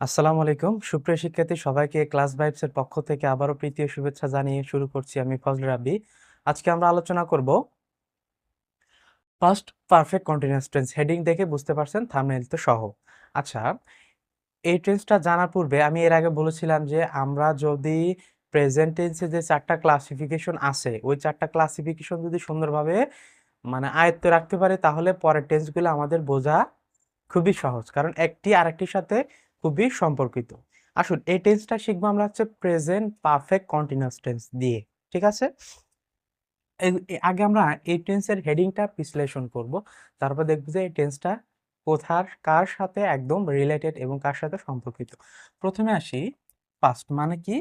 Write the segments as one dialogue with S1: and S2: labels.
S1: আসসালামু আলাইকুম। সুপ্রিয় শিক্ষার্থী, সবাইকে ক্লাস ভাইবস এর পক্ষ থেকে আবারও প্রীতি শুভেচ্ছা জানিয়ে শুরু করছি আমি ফজল রাব্বি। আজকে আমরা আলোচনা করব first perfect continuous tense heading দেখে বুঝতে পারছেন থাম্বনেল তো সহ। আচ্ছা এই টেন্সটা জানার পূর্বে আমি এর আগে বলেছিলাম যে আমরা যদি প্রেজেন্ট টেন্সে যে চারটা ক্লাসিফিকেশন আছে, ওই চারটা ক্লাসিফিকেশন যদি সুন্দরভাবে মানে আয়ত্তে রাখতে পারে, তাহলে পরের টেন্সগুলো আমাদের বোঝা খুবই সহজ। কারণ একটি আরেকটির সাথে খুবই সম্পর্কিত। আসুন, এই টেন্সটা শিখব আমরা হচ্ছে প্রেজেন্ট পারফেক্ট কন্টিনিউয়াস টেন্স দিয়ে, ঠিক আছে? আগে আমরা এই টেন্সের হেডিংটা বিশ্লেষণ করব, তারপর দেখব যে এই টেন্সটা কোথার, কার সাথে একদম রিলেটেড এবং কার সাথে সম্পর্কিত। প্রথমে আসি পাস্ট মানে কি?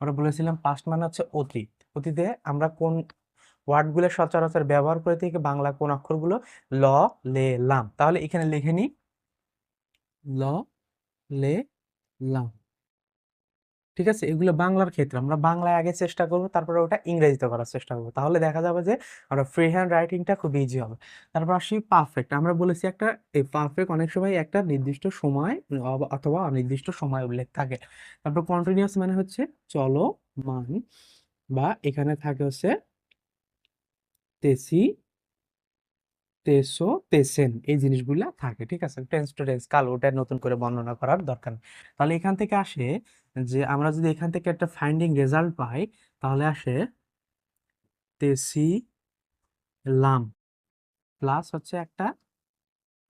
S1: আমরা বলেছিলাম পাস্ট মানে হচ্ছে অতীত। অতীতে আমরা কোন ওয়ার্ডগুলো সচরাচর ব্যবহার করে থাকি, বাংলা কোন অক্ষরগুলো? ল, লে, লাম। তাহলে এখানে লিখে নিই। ল লে লাম ঠিক আছে? এগুলো বাংলার ক্ষেত্রে। আমরা বাংলায় আগে চেষ্টা করব, তারপরে ওটা ইংরেজিতে করার চেষ্টা করব। তাহলে দেখা যাবে যে আমরা ফ্রি হ্যান্ড রাইটিংটা খুব ইজি হবে। তারপর আসি পারফেক্ট আমরা বলেছি একটা, এই পারফেক্ট অনেক সময় একটা নির্দিষ্ট সময় অথবা অনির্দিষ্ট সময় উল্লেখ থাকে। তারপর কন্টিনিউয়াস মানে হচ্ছে চলমান বা এখানে থাকে হচ্ছে তেসি তেসো তেসেন এই জিনিসগুলা থাকে, ঠিক আছে? টেন্স টু টেন্স কাল ওটা নতুন করে বর্ণনা করার দরকার তাহলে এখান থেকে আসে যে, আমরা যদি এখান থেকে একটা ফাইন্ডিং রেজাল্ট পাই, তাহলে আসে তেসি লাম প্লাস হচ্ছে একটা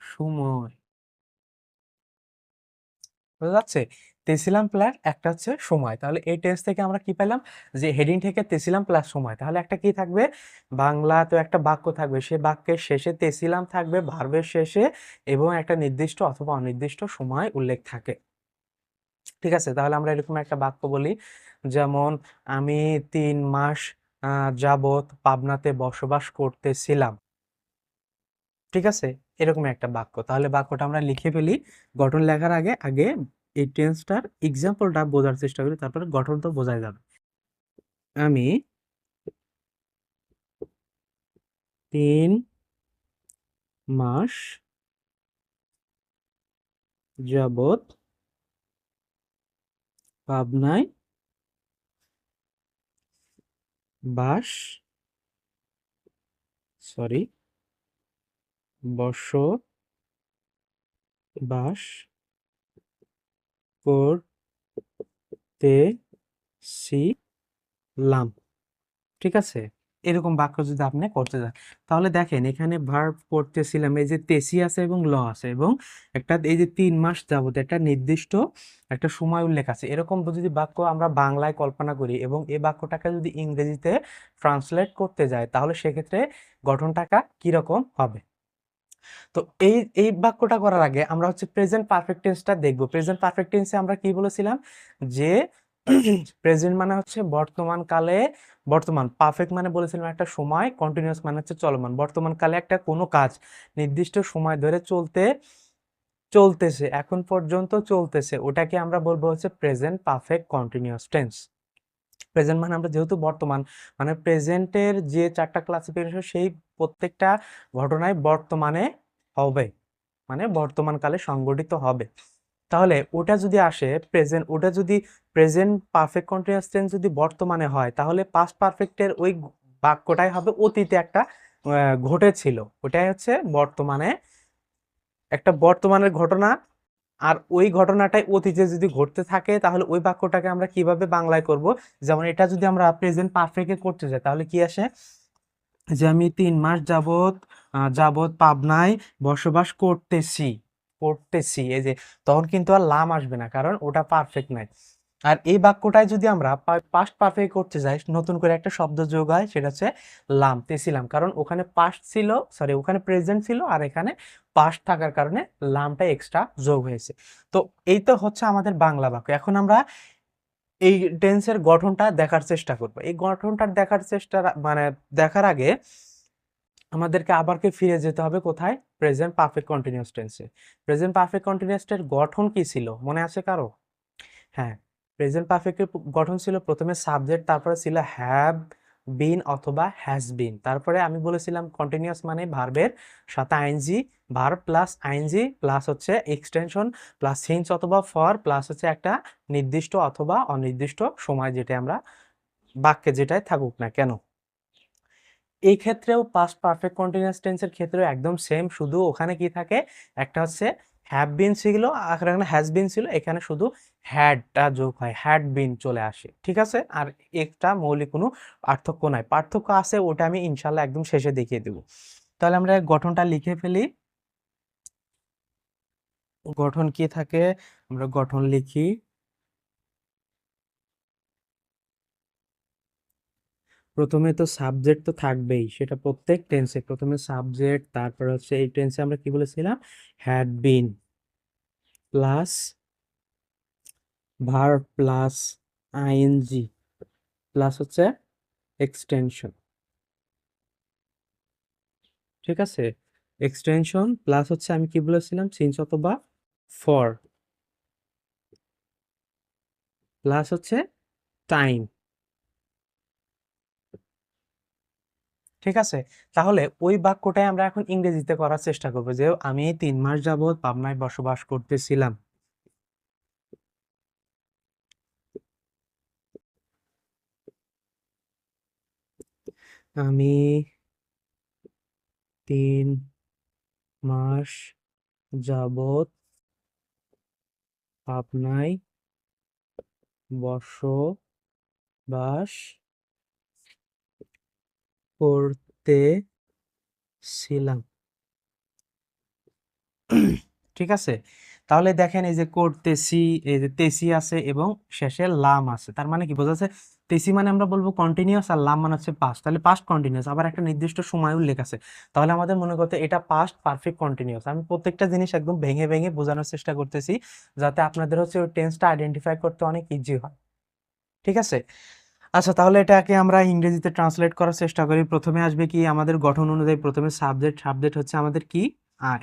S1: সময়। বোঝা যাচ্ছে? তেসিলাম প্লাস একটা হচ্ছে সময়। তাহলে এই টেন্স থেকে আমরা কি পেলাম? যে হেডিং থেকে তেসিলাম প্লাস সময়। তাহলে একটা কি থাকবে? বাংলা তো একটা বাক্য থাকবে। সে বাক্যের শেষে তেসিলাম থাকবে ভার্বের শেষে এবং একটা নির্দিষ্ট অথবা অনির্দিষ্ট সময় উল্লেখ থাকে। ঠিক আছে? তাহলে আমরা এরকম একটা বাক্য বলি। যেমন, আমি তিন মাস যাবত পাবনাতে বসবাস করতেছিলাম। ঠিক আছে? এরকম একটা বাক্য। তাহলে বাক্যটা আমরা লিখে ফেলি। গঠন লেখার আগে আগে এই টেন্সটার এক্সাম্পলটা বোঝার চেষ্টা করি, তারপরে গঠন তো বোঝাই যাবে। আমি তিন মাস যাবত পাবনায় বাস সরি বসবাস করতেছিলাম ঠিক আছে? এরকম বাক্য যদি আপনি করতে যান। তাহলে দেখেন, এখানে ভার্ব করতেছিলাম এই যে তেসি আছে এবং ল আছে এবং একটা, এই যে তিন মাস যাবত একটা নির্দিষ্ট একটা সময় উল্লেখ আছে। এরকম যদি বাক্য আমরা বাংলায় কল্পনা করি এবং এই বাক্যটাকে যদি ইংরেজিতে ট্রান্সলেট করতে যায় তাহলে সেক্ষেত্রে গঠনটাকা কীরকম হবে? তো এই এই বাক্যটা করার আগে আমরা হচ্ছে প্রেজেন্ট পারফেক্ট টেন্সটা দেখব। প্রেজেন্ট পারফেক্ট টেন্সে আমরা কি বলেছিলাম? যে প্রেজেন্ট মানে হচ্ছে বর্তমান কালে, বর্তমান পারফেক্ট মানে বলেছিলাম একটা সময় কন্টিনিউয়াস মানে হচ্ছে চলমান। বর্তমান কালে একটা কোনো কাজ, নির্দিষ্ট সময় ধরে চলতে, চলতেছে, এখন পর্যন্ত চলতেছে, ওটাকে আমরা বলব হচ্ছে present perfect continuous tense present মানে আমরা যেহেতু বর্তমান মানে প্রেজেন্টের যে চারটা ক্লাসিফিকেশন সেই প্রত্যেকটা ঘটনায় বর্তমানে হবে মানে বর্তমান কালে সংঘটিত হবে। তাহলে ওটা যদি আসে প্রেজেন্ট ওটা যদি প্রেজেন্ট পারফেক্ট কন্টিনিউয়াস টেন্স যদি বর্তমানে হয়, তাহলে পাস্ট পারফেক্টের ওই বাক্যটাই হবে অতীতে একটা ঘটেছিল। ওটাই হচ্ছে বর্তমানে একটা বর্তমানের ঘটনা, আর ওই ঘটনাটাই অতীতে যদি ঘটতে থাকে, তাহলে ওই বাক্যটাকে আমরা কীভাবে বাংলায় করব? যেমন এটা যদি আমরা প্রেজেন্ট পারফেক্টে করতে যাই, তাহলে কি আসে? যে আমি তিন মাস যাবত যাবত পাবনায় বসবাস করতেছি করতেছি। এই যে, তখন কিন্তু আর লাম আসবে না, কারণ ওটা পারফেক্ট নাই। আর এই বাক্যটাই যদি আমরা পাস্ট পারফেক্ট করতে যাই, নতুন করে একটা শব্দ যোগ হয়, সেটা হচ্ছে লাম, তেছিলাম। কারণ ওখানে পাস্ট ছিল সরি ওখানে প্রেজেন্ট ছিল, আর এখানে পাস্ট থাকার কারণে লামটা এক্সট্রা যোগ হয়েছে। তো এই তো হচ্ছে আমাদের বাংলা বাক্য। এখন আমরা এই টেন্সের গঠনটা দেখার চেষ্টা করব। এই গঠনটা দেখার চেষ্টা মানে দেখার আগে আমাদেরকে আবারকে ফিরে যেতে হবে কোথায়? প্রেজেন্ট পারফেক্ট কন্টিনিউয়াস টেন্সে প্রেজেন্ট পারফেক্ট কন্টিনিউয়াসের গঠন কি ছিল? মনে আছে কারও? হ্যাঁ। প্রেজেন্ট পারফেক্টের গঠন ছিল প্রথমে সাবজেক্ট তারপরে ছিল হ্যাভ বিন অথবা হ্যাজ বিন তারপরে আমি বলেছিলাম কন্টিনিউয়াস মানে ভার্বের সাথে ING verb plus ING plus হচ্ছে এক্সটেনশন প্লাস সিন্স অথবা ফর প্লাস হচ্ছে একটা নির্দিষ্ট অথবা অনির্দিষ্ট সময় যেটা আমরা বাক্যে যেটাই থাকুক না কেন। এই ক্ষেত্রেও পাস্ট পারফেক্ট কন্টিনিউয়াস টেন্সের ক্ষেত্রেও একদম সেম শুধু ওখানে কি থাকে? একটা হচ্ছে হ্যাভ বিন ছিল আর এখানে হ্যাজ বিন ছিল, এখানে শুধু হ্যাডটা যোগ হয় হ্যাড বিন চলে আসে, ঠিক আছে? আর একটা মৌলিক কোনো পার্থক্য নাই, পার্থক্য আছে ওটা আমি ইনশাল্লাহ একদম শেষে দেখিয়ে দেব। তাহলে আমরা গঠনটা লিখে ফেলি। গঠন কি থাকে? আমরা গঠন লিখি। প্রথমে তো সাবজেক্ট তো থাকবেই, সেটা প্রত্যেক টেন্সে প্রথমে সাবজেক্ট তারপর হচ্ছে এই টেন্সে আমরা কি বলেছিলাম? Had been plus verb plus ING plus হচ্ছে এক্সটেনশন ঠিক আছে? এক্সটেনশন প্লাস হচ্ছে আমি কি বলেছিলাম? সিন্স অথবা ফর প্লাস হচ্ছে টাইম ঠিক আছে? তাহলে ওই বাক্যটাই আমরা এখন ইংরেজিতে করার চেষ্টা করব যে আমি তিন মাস যাবৎ পাবনায় বসবাস করতেছিলাম। আমি তিন মাস যাবৎ পাবনায় বসবাস করতেছিলাম ঠিক আছে? তাহলে দেখেন এই যে করতেছি এই যে তেসি আছে এবং শেষে লাম আছে। তার মানে কি? বোঝা যাচ্ছে তেসি মানে আমরা বলব কন্টিনিউয়াস আর লাম মানে হচ্ছে পাস্ট তাহলে পাস্ট কন্টিনিউয়াস আবার একটা নির্দিষ্ট সময় উল্লেখ আছে। তাহলে আমাদের মনে করতে এটা পাস্ট পারফেক্ট কন্টিনিউয়াস আমি প্রত্যেকটা জিনিস একদম ভেঙে ভেঙে বোঝানোর চেষ্টা করতেছি যাতে আপনাদের হচ্ছে ওই টেন্সটা আইডেন্টিফাই করতে অনেক ইজি হয়। ঠিক আছে? আচ্ছা তাহলে এটাকে আমরা ইংরেজিতে ট্রান্সলেট করার চেষ্টা করি। প্রথমে আসবে কি? আমাদের গঠন অনুযায়ী প্রথমে সাবজেক্ট সাবজেক্ট হচ্ছে আমাদের কি? আই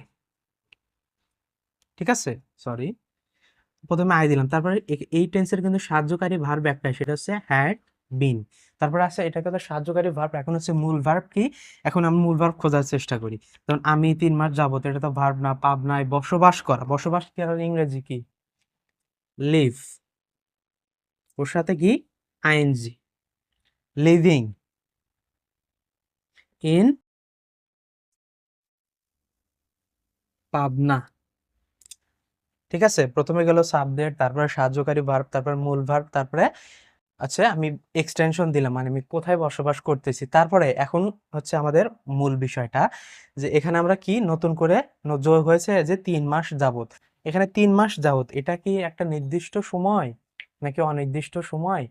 S1: ঠিক আছে? সরি প্রথমে আয় দিলাম। তারপরে এই টেন্সের কিন্তু সাহায্যকারী ভার্ব একটাই, সেটা হচ্ছে হ্যাড বিন তারপরে আছে, এটাকে তো সাহায্যকারী ভার্ব এখন হচ্ছে মূল ভার্ব কি? এখন আমি মূল ভার্ব খোঁজার চেষ্টা করি। কারণ আমি তিন মাস যাবত, এটা তো ভার্ব না পাব পাবনায় বসবাস করা। বসবাস কি? ইংরেজি কি? লিভ ওর সাথে কি? আইএনজি। লিভিং ইন পাবনা ঠিক আছে? প্রথমে গেল সাবজেক্ট তারপরে সাহায্যকারী ভার্ব তারপর মূল ভার্ব তারপরে আচ্ছা আমি এক্সটেনশন দিলাম মানে আমি কোথায় বসবাস করতেছি। তারপরে এখন হচ্ছে আমাদের মূল বিষয়টা, যে এখানে আমরা কি নতুন করে যোগ হয়েছে যে তিন মাস যাবত এখানে তিন মাস যাবত এটা কি একটা নির্দিষ্ট সময় নাকি অনির্দিষ্ট সময়?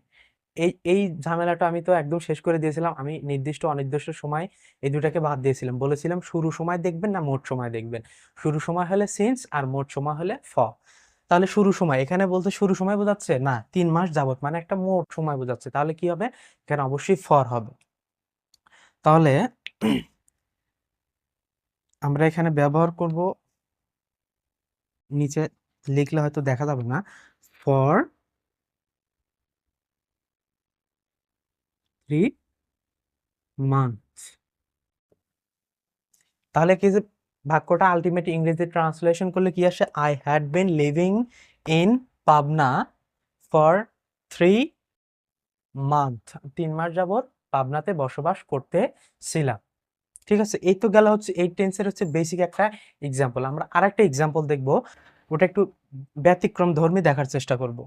S1: এই এই ঝামেলাটা আমি তো একদম শেষ করে দিয়েছিলাম। আমি নির্দিষ্ট অনির্দিষ্ট সময় এই দুটাকে বাদ দিয়েছিলাম। বলেছিলাম শুরু সময় দেখবেন না মোট সময় দেখবেন। শুরু সময় হলে সিন্স আর মোট সময় হলে ফ তাহলে শুরু সময়, এখানে বলতে শুরু সময় বোঝাচ্ছে? না, তিন মাস যাবত মানে একটা মোট সময় বোঝাচ্ছে। তাহলে কি হবে? এখানে অবশ্যই ফর হবে। তাহলে আমরা এখানে ব্যবহার করব। নিচে লিখলে হয়তো দেখা যাবে না। ফর থ্রি মান্থ তাহলে কি যে বাক্যটা আলটিমেট ইংরেজি ট্রান্সলেশন করলে কি আসে? I had been living in Pabna for three month তিন মাস যাবত পাবনাতে বসবাস করতেছিলাম। ঠিক আছে? এই তো গেল হচ্ছে এই টেন্সের হচ্ছে বেসিক একটা এক্সাম্পল আমরা আরেকটা এক্সাম্পল দেখব। ওটা একটু ব্যতিক্রম ধর্মী দেখার চেষ্টা করব।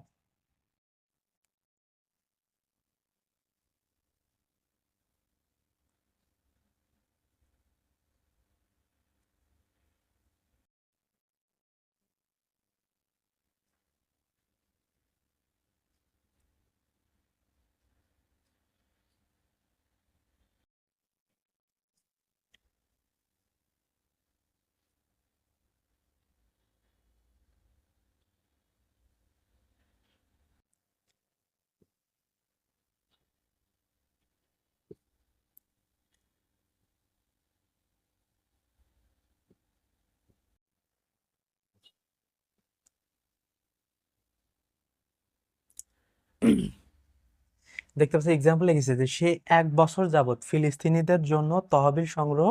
S1: দেখতে পাচ্ছি এক্সাম্পল লিখেছে যে সে এক বছর যাবৎ ফিলিস্তিনিদের জন্য তহবিল সংগ্রহ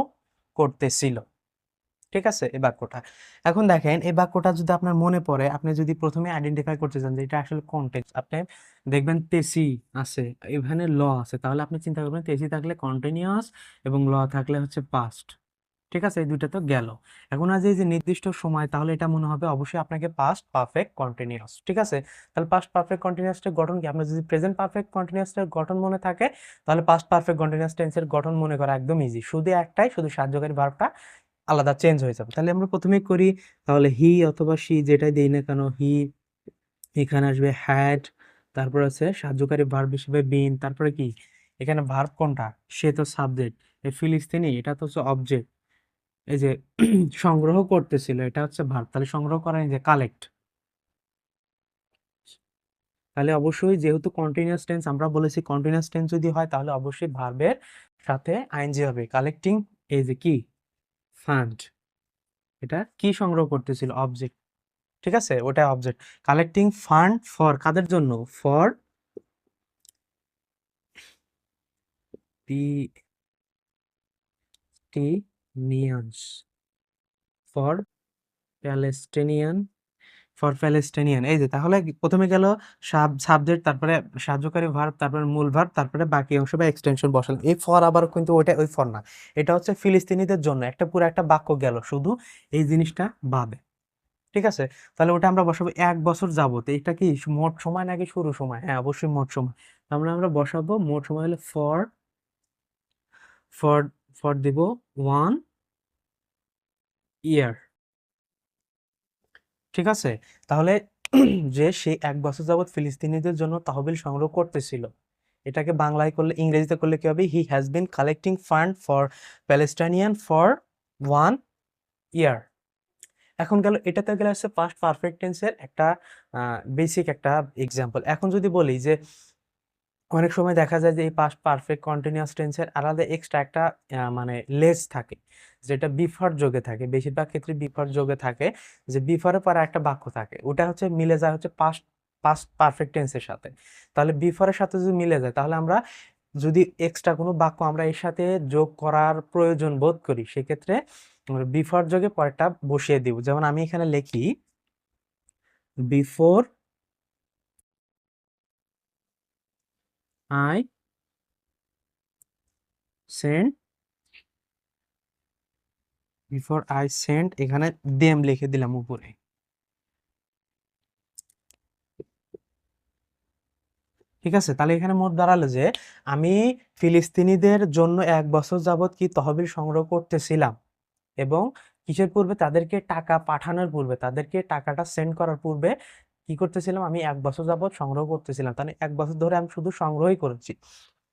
S1: করতেছিল। ঠিক আছে? এই বাক্যটা। এখন দেখেন, এই বাক্যটা যদি আপনার মনে পড়ে, আপনি যদি প্রথমে আইডেন্টিফাই করতে চান যে এটা আসলে কন্টেন্ট আপনি দেখবেন তেসি আছে, এখানে ল আছে, তাহলে আপনি চিন্তা করবেন তেসি থাকলে কন্টিনিউয়াস এবং ল থাকলে হচ্ছে পাস্ট ঠিক আছে? এই দুইটা তো গেল। এখন আজ এই যে নির্দিষ্ট সময়, তাহলে এটা মনে হবে অবশ্যই আপনাকে পাস্ট পারফেক্ট কন্টিনিউয়াস ঠিক আছে? তাহলে পাস্ট পারফেক্ট কন্টিনিউয়াসটার গঠন কি? আপনার যদি প্রেজেন্ট পারফেক্ট কন্টিনিউয়াসটার গঠন মনে থাকে, তাহলে পাস্ট পারফেক্ট কন্টিনিউয়াস টেন্সের গঠন মনে করা একদম ইজি শুধু একটাই, শুধু সাহায্যকারী ভার্বটা আলাদা চেঞ্জ হয়ে যাবে। তাহলে আমরা প্রথমেই করি, তাহলে হি অথবা সি যেটাই দেই না কেন হি এখানে আসবে হ্যাড তারপর আছে সাহায্যকারী ভার্ব হিসেবে বিন তারপরে কি? এখানে ভার্ব কোনটা? সে তো সাবজেক্ট ফিলিস্তিনি, এটা তো হচ্ছে অবজেক্ট এই যে সংগ্রহ করতেছিল, এটা হচ্ছে ভার্ব তাহলে সংগ্রহ করা যে কালেক্ট তাহলে অবশ্যই যেহেতু কন্টিনিউয়াস টেন্স আমরা বলেছি কন্টিনিউয়াস টেন্স যদি হয়, তাহলে অবশ্যই ভার্বের সাথে আইএনজি হবে। কালেক্টিং এই যে কি? ফান্ড এটা কি সংগ্রহ করতেছিল? অবজেক্ট ঠিক আছে? ওটা অবজেক্ট কালেক্টিং ফান্ড ফর কাদের জন্য? For Palestinians for Palestinian for Palestinian, এই যে তাহলে প্রথমে গেল সাব, সাবজেক্ট, তারপরে সাহায্যকারী ভার্ব তারপরে মূল ভার্ব তারপরে বাকি অংশ বা এক্সটেনশন বসালাম এই ফর আবার কিন্তু ওইটা, ওই ফর না। এটা হচ্ছে ফিলিস্তিনিদের জন্য। একটা পুরো একটা বাক্য গেল, শুধু এই জিনিসটা বাদে। ঠিক আছে? তাহলে ওটা আমরা বসাবো এক বছর যাবত। এটা কি মোট সময় নাকি শুরু সময়? হ্যাঁ অবশ্যই মোট সময়। আমরা আমরা বসাবো মোট সময় হলে ফর ফর ফর দিব ওয়ান ইয়ার ঠিক আছে? তাহলে যে সে এক বছর যাবৎ ফিলিস্তিনিদের জন্য তহবিল সংগ্রহ করতেছিল, এটাকে বাংলায় করলে, ইংরেজিতে করলে কি হবে? He has been collecting fund for Palestinian for one year এখন গেল, এটাতে গেলে হচ্ছে পাস্ট পারফেক্ট টেন্সের একটা বেসিক একটা এক্সাম্পল এখন যদি বলি যে অনেক সময় দেখা যায় যে এই পাস্ট পারফেক্ট কন্টিনিউয়াস টেন্সের আলাদা এক্সট্রা একটা মানে লেস থাকে, যেটা বিফার যোগে থাকে। বেশিরভাগ ক্ষেত্রে বিফার যোগে থাকে, যে বিফারের পরে একটা বাক্য থাকে। ওটা হচ্ছে মিলে যায় হচ্ছে পাস্ট পাস্ট পারফেক্ট টেন্সের সাথে। তাহলে বিফারের সাথে যদি মিলে যায়, তাহলে আমরা যদি এক্সট্রা কোনো বাক্য আমরা এর সাথে যোগ করার প্রয়োজন বোধ করি, সেক্ষেত্রে বিফোর যোগে পরেরটা বসিয়ে দিব। যেমন আমি এখানে লিখি before I send before I send, এখানে দেম লিখে দিলাম উপরে। ঠিক আছে? তাহলে এখানে মোট দাঁড়াল যে, আমি ফিলিস্তিনিদের জন্য এক বছর যাবত কি তহবিল সংগ্রহ করতেছিলাম এবং কিসের পূর্বে? তাদেরকে টাকা পাঠানোর পূর্বে, তাদেরকে টাকাটা সেন্ড করার পূর্বে কি করতেছিলাম? আমি এক বছর যাবত সংগ্রহ করতেছিলাম। তাহলে এক বছর ধরে আমি শুধু সংগ্রহই করেছি।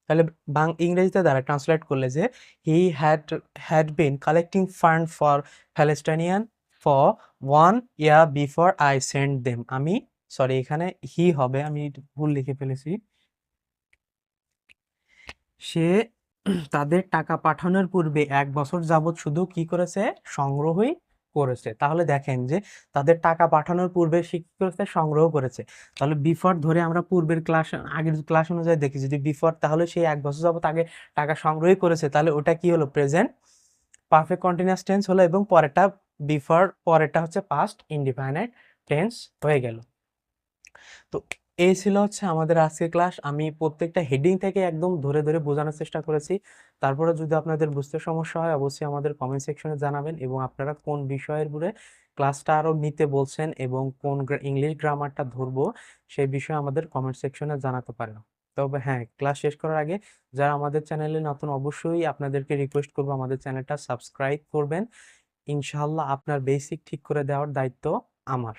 S1: তাহলে বাং, ইংরেজিতে দ্বারা ট্রান্সলেট করলে যে he had had been collecting fund for Palestinian for one year before I send them আমি সরি এখানে হি হবে, আমি ভুল লিখে ফেলেছি। সে তাদের টাকা পাঠানোর পূর্বে এক বছর যাবৎ শুধু কি করেছে? সংগ্রহই করেছে। তাহলে দেখেন যে, তাদের টাকা পাঠানোর পূর্বে সে সংগ্রহ করেছে। তাহলে বিফর ধরে আমরা পূর্বের ক্লাস আগের ক্লাস অনুযায়ী দেখি, যদি বিফর তাহলে সেই এক বছর যাবৎ আগে টাকা সংগ্রহই করেছে, তাহলে ওটা কি হলো? প্রেজেন্ট পারফেক্ট কন্টিনিউয়াস টেন্স হলো এবং পরেরটা বিফর পরেরটা হচ্ছে পাস্ট ইনডিফাইনাইট টেন্স হয়ে গেল। তো এই ছিল হচ্ছে আমাদের আজকের ক্লাস। আমি প্রত্যেকটা হেডিং থেকে একদম ধরে ধরে বোঝানোর চেষ্টা করেছি। তারপরে যদি আপনাদের বুঝতে সমস্যা হয়, অবশ্যই আমাদের কমেন্ট সেকশনে জানাবেন এবং আপনারা কোন বিষয়ের উপরে ক্লাসটা আরও নিতে বলছেন এবং কোন ইংলিশ গ্রামারটা ধরবো, সেই বিষয়ে আমাদের কমেন্ট সেকশনে জানাতে পারেন। তবে হ্যাঁ ক্লাস শেষ করার আগে যারা আমাদের চ্যানেলে নতুন, অবশ্যই আপনাদেরকে রিকোয়েস্ট করব আমাদের চ্যানেলটা সাবস্ক্রাইব করবেন। ইনশাল্লাহ আপনার বেসিক ঠিক করে দেওয়ার দায়িত্ব আমার।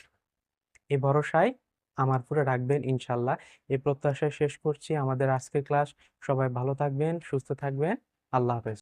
S1: এ ভরসায় আমার পুরো রাখবেন ইনশাল্লাহ। এই প্রত্যাশায় শেষ করছি। আমাদের আজকের ক্লাস। সবাই ভালো থাকবেন, সুস্থ থাকবেন। আল্লাহ হাফেজ।